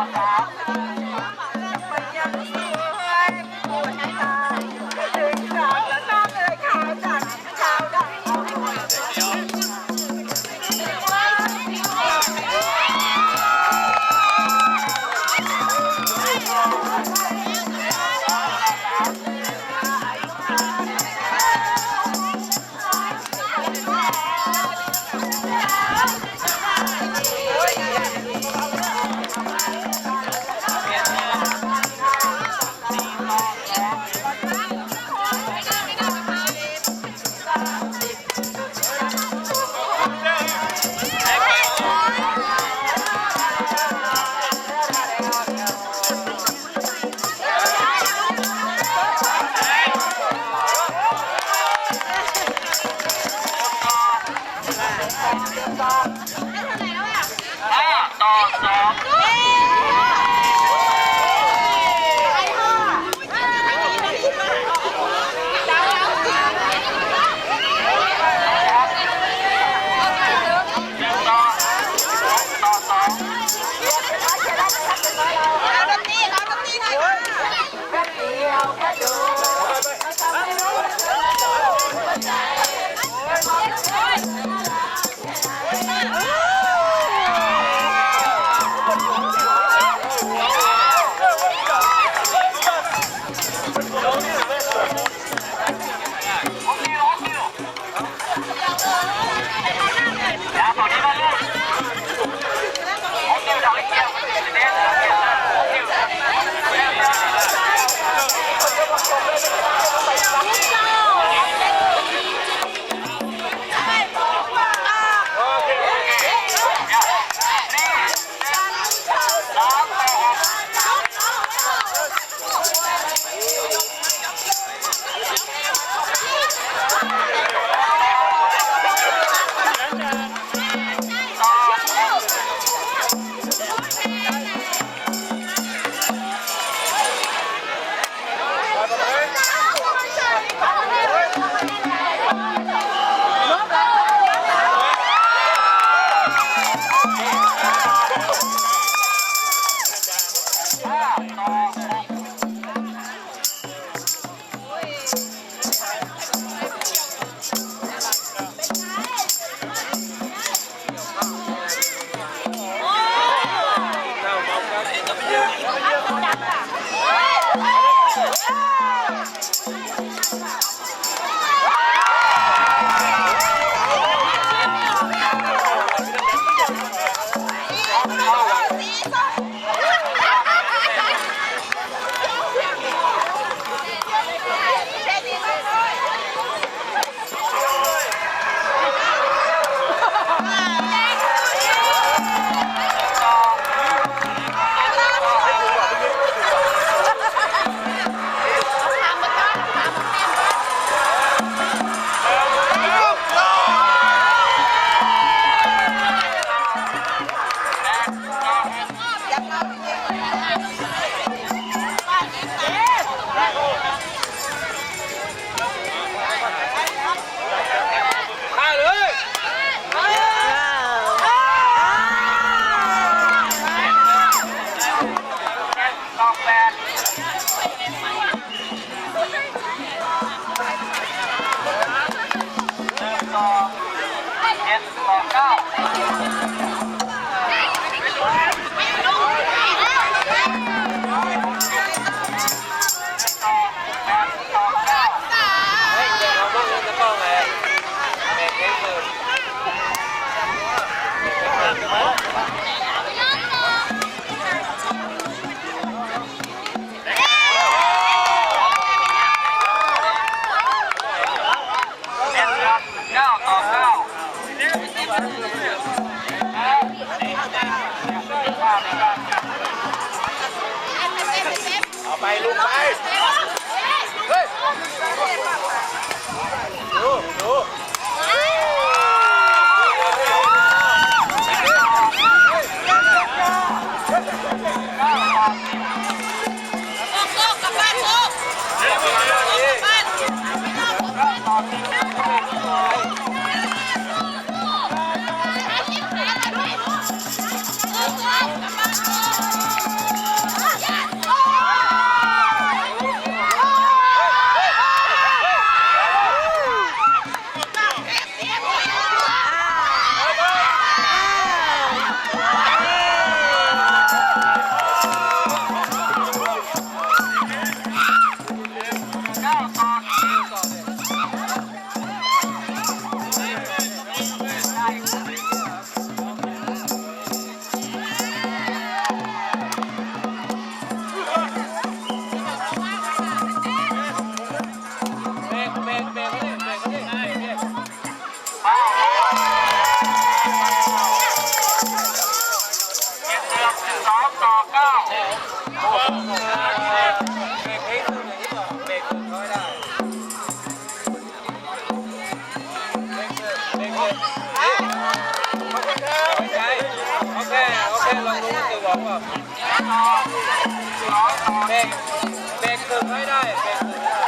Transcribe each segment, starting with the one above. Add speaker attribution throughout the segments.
Speaker 1: Natal. แม่โอเคลองรู้สึกว่าแบบเบกแบกถืงให้ได้เบกถึง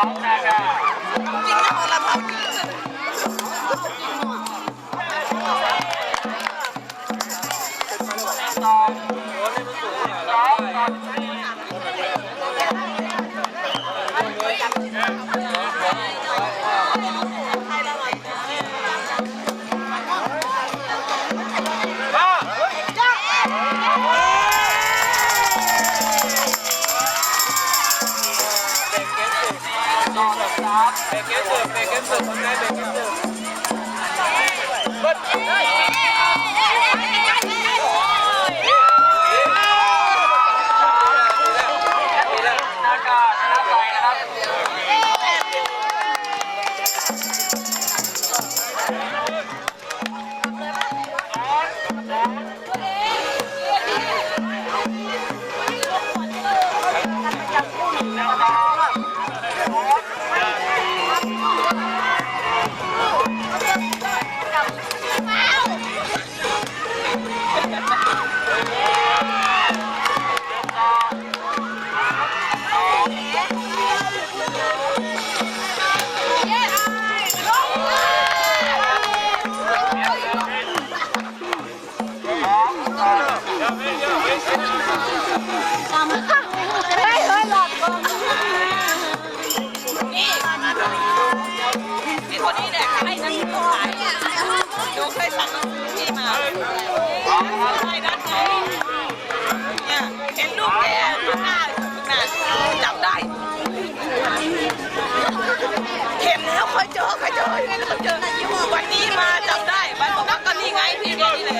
Speaker 1: ของนา Vâng, đây mình นี่คนนี้เนี่ยขายน้ำขายห
Speaker 2: นูเคยสั่งน้ำพี่มาใช่ด้านไหนเนี่ยเห็นลูกแก้าหน้าข้าจได้เห็นแล้วคอยเจอเคยเจอวันนี้มาจำได้มันบอกว่ก็นี่ไงพี่แกนี่เลย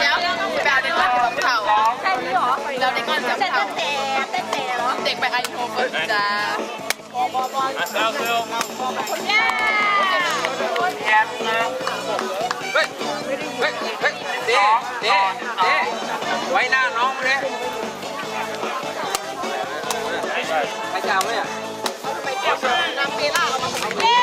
Speaker 2: แล้วแบบเด็กก้อนจับเข่าแค่นี้หรอแล้วเด็กก้อนจับเข่าเต้นเต้นเต้นเหร
Speaker 1: อเด็ก
Speaker 2: ไปไอ
Speaker 1: โฟนจ้าบอบอบออา
Speaker 2: ซาเซ
Speaker 1: ลเย้แอบนะเฮ้ยเฮ้ยเฮ้ยเด้เด้เด้ไว้หน้าน้องเลยไม่จำไหมอะ
Speaker 2: ไปเที่ยวน้ำปีล่าเรามาผมเด้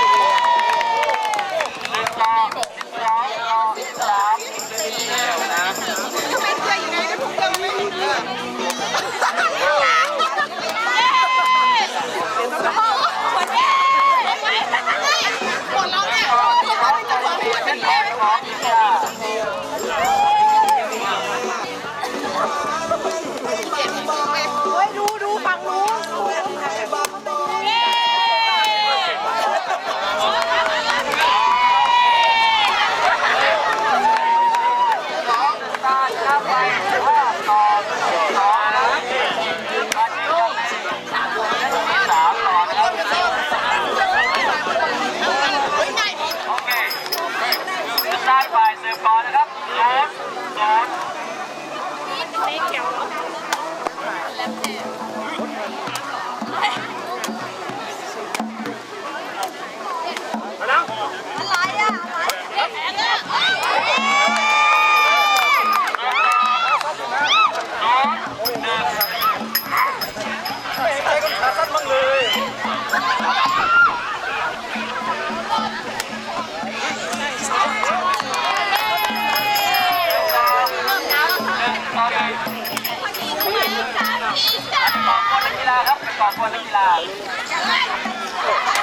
Speaker 1: ครับ
Speaker 2: ขอ
Speaker 1: บคุณนักกีฬา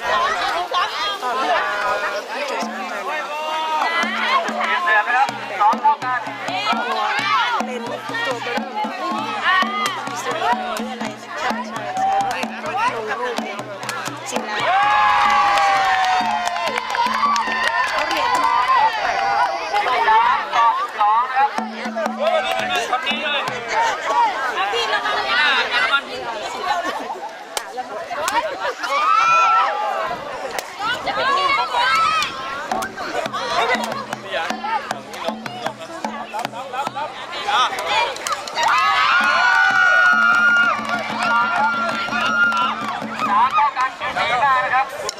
Speaker 1: ตอ Yeah.